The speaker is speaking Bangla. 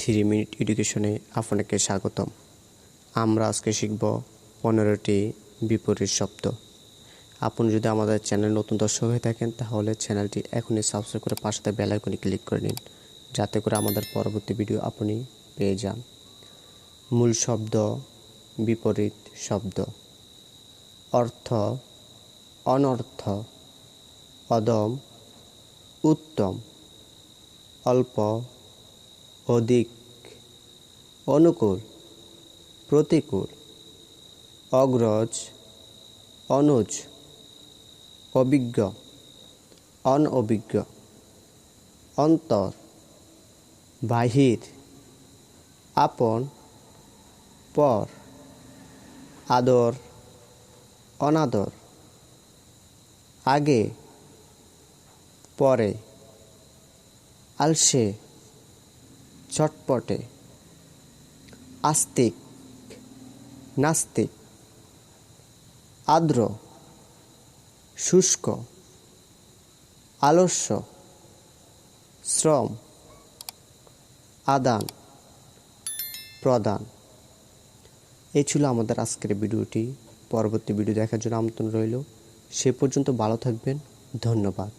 থ্রি মিনিট এডুকেশনে আপনাকে স্বাগতম। আমরা আজকে শিখব পনেরোটি বিপরীত শব্দ। আপনি যদি আমাদের চ্যানেল নতুন দর্শক হয়ে থাকেন, তাহলে চ্যানেলটি এখনই সাবস্ক্রাইব করে পাশে বেল আইকনে ক্লিক করে নিন, যাতে করে আমাদের পরবর্তী ভিডিও আপনি পেয়ে যান। মূল শব্দ, বিপরীত শব্দ। অর্থ, অনর্থ। অদম, উত্তম। অল্প অধিক, অনুকূল, প্রতিকূল, অগ্রজ, অনুজ, অভিজ্ঞ অনঅভিজ্ঞ অন্তর, বাহির, আপন, পর, আদর, অনাদর, আগে, পরে, আলসে চটপটে। আস্তিক, নাস্তিক, আর্দ্র, শুষ্ক, আলস্য, শ্রম, আদান, প্রদান। এই ছিল আমাদের আজকের ভিডিওটি। পরবর্তী ভিডিও দেখার জন্য আমন্ত্রণ রইল। সে পর্যন্ত ভালো থাকবেন। ধন্যবাদ।